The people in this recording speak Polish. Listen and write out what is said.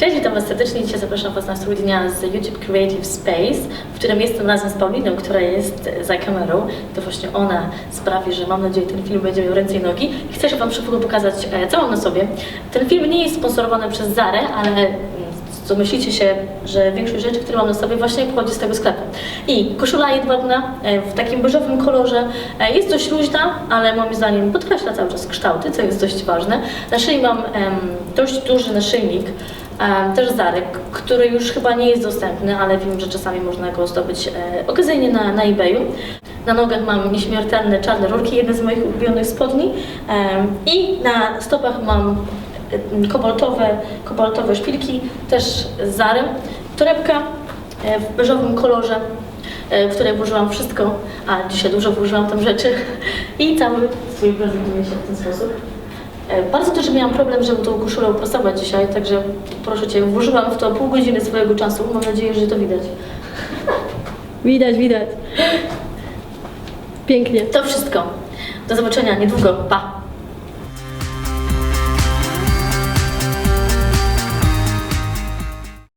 Cześć, witam Was serdecznie. Dzisiaj zapraszam Was na strój dnia z YouTube Creative Space, w którym jestem razem z Pauliną, która jest za kamerą. To właśnie ona sprawi, że mam nadzieję, ten film będzie miał ręce i nogi. Chcę Wam szybko pokazać, e, co mam na sobie. Ten film nie jest sponsorowany przez Zarę, ale mm, co myślicie się, że większość rzeczy, które mam na sobie właśnie pochodzi z tego sklepu. I koszula jedwabna e, w takim beżowym kolorze e, jest dość luźna, ale moim zdaniem podkreśla cały czas kształty, co jest dość ważne. Na szyi mam dość duży naszyjnik, też Zarek, który już chyba nie jest dostępny, ale wiem, że czasami można go zdobyć e, okazyjnie na, na eBayu. Na nogach mam nieśmiertelne czarne rurki, jedne z moich ulubionych spodni i na stopach mam e, kobaltowe, kobaltowe szpilki, też z. Torebka e, w beżowym kolorze, w której włożyłam wszystko, a dzisiaj dużo włożyłam tam rzeczy i cały swój prezentuje się w ten sposób. E, Bardzo też miałam problem, żeby tą koszulę uprasować dzisiaj, także proszę Cię, włożyłam w to pół godziny swojego czasu. Mam nadzieję, że to widać. Widać, widać. Pięknie. To wszystko. Do zobaczenia niedługo. Pa!